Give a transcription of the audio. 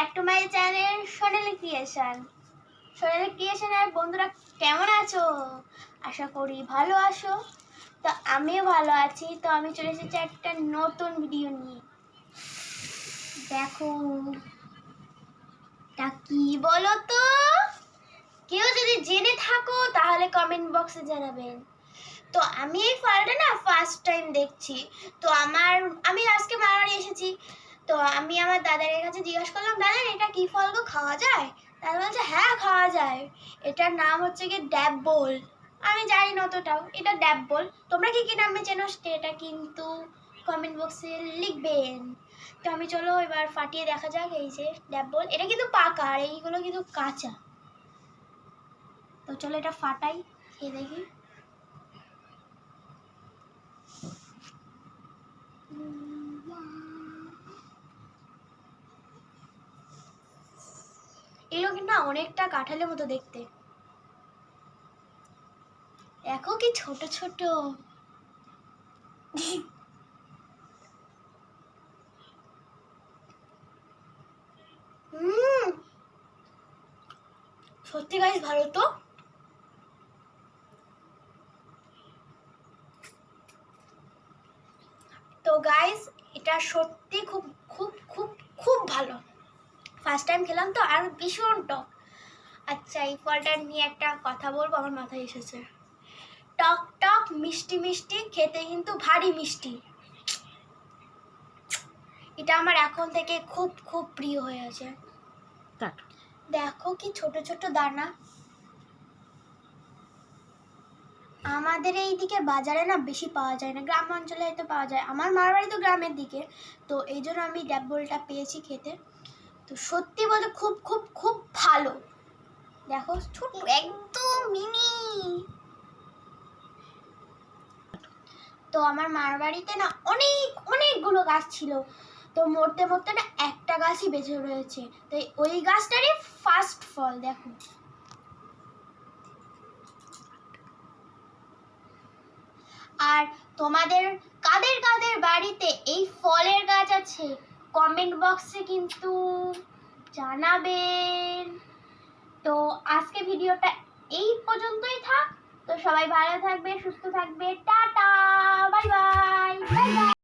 Back to my channel Sonali creation. Sonali ক্রিয়েশনের বন্ধুরা কেমন আছো? আশা করি ভালো আছো। তো আমিও ভালো আছি। তো আমি চলে এসেছি একটা নতুন ভিডিও নিয়ে। দেখো, তা কি বলো তো কেউ যদি জেনে থাকো, তাহলে কমেন্ট বক্সে জানাবেন। তো আমি এই ফলটা না ফার্স্ট টাইম দেখছি। তো আমার, আমি আজকে মারাবাড়ি এসেছি। তো আমি আমার দাদার কাছে জিজ্ঞাসা করলাম, দাদা, এটা কি ফল গো, খাওয়া যায়? দাদা বলছে হ্যাঁ খাওয়া যায়। এটার নাম হচ্ছে কি ড্যাব বোল। আমি জানি না অতটাও, এটা ড্যাব বোল। তোমরা কি কি নামে চেনো সেটা কিন্তু কমেন্ট বক্সে লিখবেন। তো আমি চলো এবার ফাটিয়ে দেখা যাক এই যে ড্যাব বোল। এটা কিন্তু পাকা আর এইগুলো কিন্তু কাঁচা। তো চলো এটা ফাটাই, খেয়ে দেখি। এগুলো কিন্তু না অনেকটা কাঁঠালের মতো দেখতে। দেখো কি ছোট ছোট। সত্যি গাইস ভালো তো। তো গাইস এটা সত্যি খুব খুব খুব খুব ভালো। ফার্স্ট টাইম খেলাম তো আর ভীষণ টক। আচ্ছা এই ফলটা নিয়ে একটা কথা বলব আমার মাথায় এসেছে। টক টক মিষ্টি মিষ্টি খেতে কিন্তু ভারী মিষ্টি। এটা আমার এখন থেকে খুব খুব প্রিয় হয়ে আছে। দেখো কি ছোট ছোট দানা। আমাদের এই দিকে বাজারে না বেশি পাওয়া যায় না গ্রাম অঞ্চলে হয়তো পাওয়া যায়। আমার মার বাড়ি তো গ্রামের দিকে তো এই জন্য আমি ড্যাব বোলটা পেয়েছি খেতে। তো সত্যি বলতে খুব খুব খুব ভালো। দেখো ছোট একদম মিনি। তো আমার মার বাড়িতে না অনেক, অনেকগুলো গাছ ছিল। তো মরতে মরতে না একটা গাছই বেঁচে রয়েছে। তো ওই গাছটারই ফার্স্ট ফল, দেখো। আর তোমাদের, কাদের কাদের বাড়িতে এই ফলের গাছ আছে? কমেন্ট বক্সে কিন্তু জানাবেন। তো আজকে ভিডিওটা এই পর্যন্তই থাক। তো সবাই ভালো থাকবে, সুস্থ থাকবে। Tata, bye bye bye